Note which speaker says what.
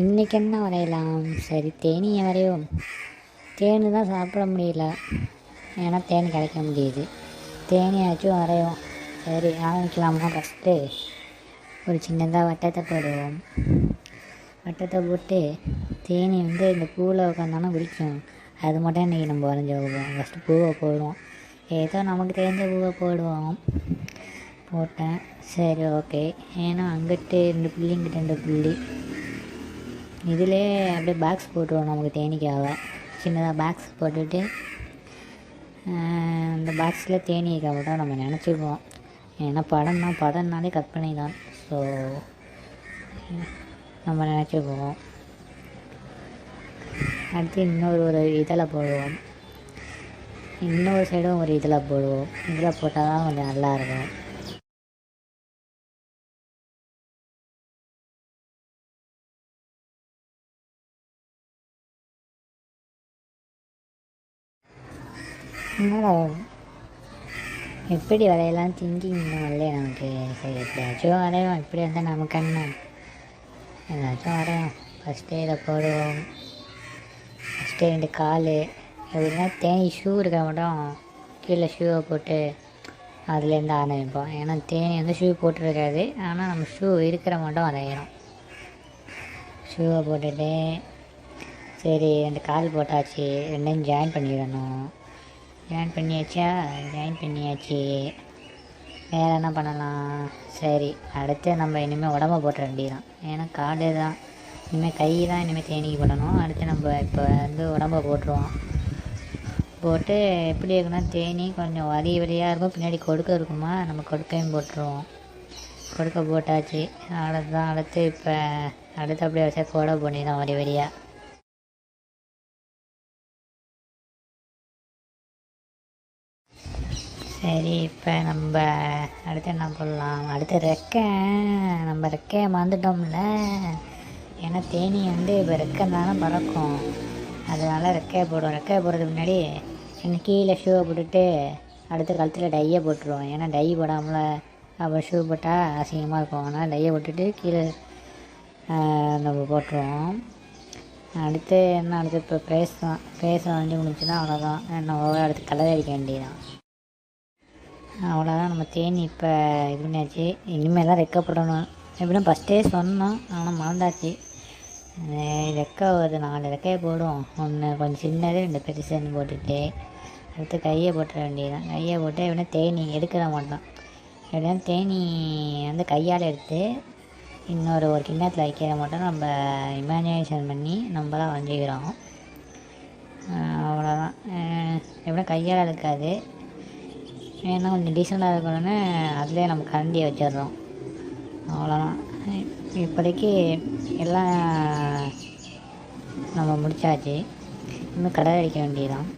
Speaker 1: இன்றைக்கி என்ன வரையலாம்? சரி தேனியை வரையும் தேனு தான் சாப்பிட முடியல. ஏன்னா தேன் கிடைக்க முடியுது. தேனியாச்சும் வரையும் சரி ஆரம்பிக்கலாமா ஃபஸ்ட்டு ஒரு சின்னதாக வட்டத்தை போடுவோம். வட்டத்தை போட்டு தேனி வந்து இந்த பூவில் உட்காந்தானா பிடிக்கும் அது மட்டும் இன்றைக்கி நம்ம வரைஞ்சி வைப்போம். ஃபஸ்ட்டு பூவை போடுவோம். ஏதோ நமக்கு தெரிஞ்ச பூவை போடுவோம். போட்டேன். சரி ஓகே ஏன்னா அங்கிட்டு ரெண்டு புள்ளி இங்கிட்டு ரெண்டு புள்ளி. இதிலே அப்படியே பாக்ஸ் போட்டுருவோம் நமக்கு தேனீக்காக சின்னதாக பாக்ஸ் போட்டுட்டு அந்த பாக்ஸில் தேனீக்காக மட்டும் நம்ம நினச்சிக்குவோம். ஏன்னா படம்னா படம்னாலே கற்பனை தான். ஸோ நம்ம நினச்சிக்குவோம். அடுத்து இன்னொரு ஒரு இதில் போடுவோம். இன்னொரு சைடும் ஒரு இதில் போடுவோம். இதில் போட்டால் தான் கொஞ்சம் நல்லாயிருக்கும் எப்படி வரையலாம் திங்கிங் இன்னும் வரலையே நமக்கு சரி எப்படியாச்சும் வரையும் இப்படி இருந்தால் நமக்கு என்ன? ஏதாச்சும் வரையும் ஃபஸ்ட்டே இதை போடுவோம். ஃபஸ்ட்டு ரெண்டு கால். எப்படின்னா தேனி ஷூ இருக்க மட்டும் கீழே ஷூவை போட்டு அதுலேருந்து ஆரம்பிப்போம் ஏன்னா தேனி வந்து ஷூ போட்டுருக்காது. ஆனால் நம்ம ஷூ இருக்கிற மட்டும் வரையணும். ஷூவை போட்டுட்டு சரி ரெண்டு கால் போட்டாச்சு. ரெண்டையும் ஜாயின் பண்ணிடணும். ஜாயின் பண்ணியாச்சா? ஜாயின் பண்ணியாச்சு. வேறு என்ன பண்ணலாம்? சரி அடுத்து நம்ம இனிமேல் உடம்ப போட்ட வேண்டியதான் ஏன்னா காடு தான். இனிமேல் கை தான் இனிமேல் தேனிக்கு போடணும். அடுத்து நம்ம இப்போ வந்து உடம்ப போட்டுருவோம். போட்டு எப்படி இருக்குன்னா தேனி கொஞ்சம் வலி வலியாக இருக்கும். பின்னாடி கொடுக்க இருக்குமா? நம்ம கொடுக்கையும் போட்டுருவோம். கொடுக்க போட்டாச்சு. அவ்வளோதான் அடுத்து இப்போ அடுத்து அப்படியே வச்சா கோடை பண்ணிடலாம் வரி வரியாக சரி இப்போ நம்ம அடுத்து என்ன பண்ணலாம் அடுத்து ரெக்கை. நம்ம ரெக்கையை மறந்துட்டோம்ல. ஏன்னா தேனி வந்து இப்போ ரெக்கை தானே பறக்கும். அதனால் ரெக்கையை போடுவோம். ரெக்கையை போடுறதுக்கு முன்னாடி என்ன கீழே ஷூவை போட்டுட்டு அடுத்த கழுத்தில் டையை போட்டுருவோம். ஏன்னா டை போடாமல் அப்புறம் ஷூ போட்டால் அசிங்கமாக இருக்கும். அதனால் டையை போட்டுட்டு கீழே நம்ம போட்டுருவோம். அடுத்து என்ன? அடுத்து இப்போ ஃபேஸ் தான் வந்து முடிச்சுன்னா அவ்வளோதான் நம்ம அடுத்து கலர் அடிக்க வேண்டியதான் அவ்வளோதான் நம்ம தேனி இப்போ இது பண்ணியாச்சு இனிமேல் தான் ரெக்கப்படணும் எப்படின்னா ஃபஸ்ட்டே சொன்னோம். ஆனால் மறந்தாச்சு. ரெக்க ரெக்கை ஒரு நாலு ரெக்கையை போடுவோம். ஒன்று கொஞ்சம் சின்னது ரெண்டு பெருசுன்னு போட்டுட்டு அடுத்து கையை போட்டுற வேண்டியதுதான். கையை போட்டு எப்படின்னா தேனி எடுக்கிற மாட்டோம் எப்படின்னா தேனி வந்து கையால் எடுத்து இன்னொரு ஒரு கிண்ணத்தில் வைக்கிற மட்டும் நம்ம இமேஜினேஷன் பண்ணி நம்ம தான் வரைஞ்சிக்கிறோம் அவ்வளோதான் எப்படின்னா கையால் இருக்காது ஏன்னா கொஞ்சம் டீசெண்டாக இருக்கணும்னு அதிலே நம்ம கரண்டியை வச்சிடுறோம். அவ்வளோதான் இப்போதைக்கு எல்லாம் நம்ம முடிச்சாச்சு. இன்னும் கடை அடிக்க வேண்டியதுதான்.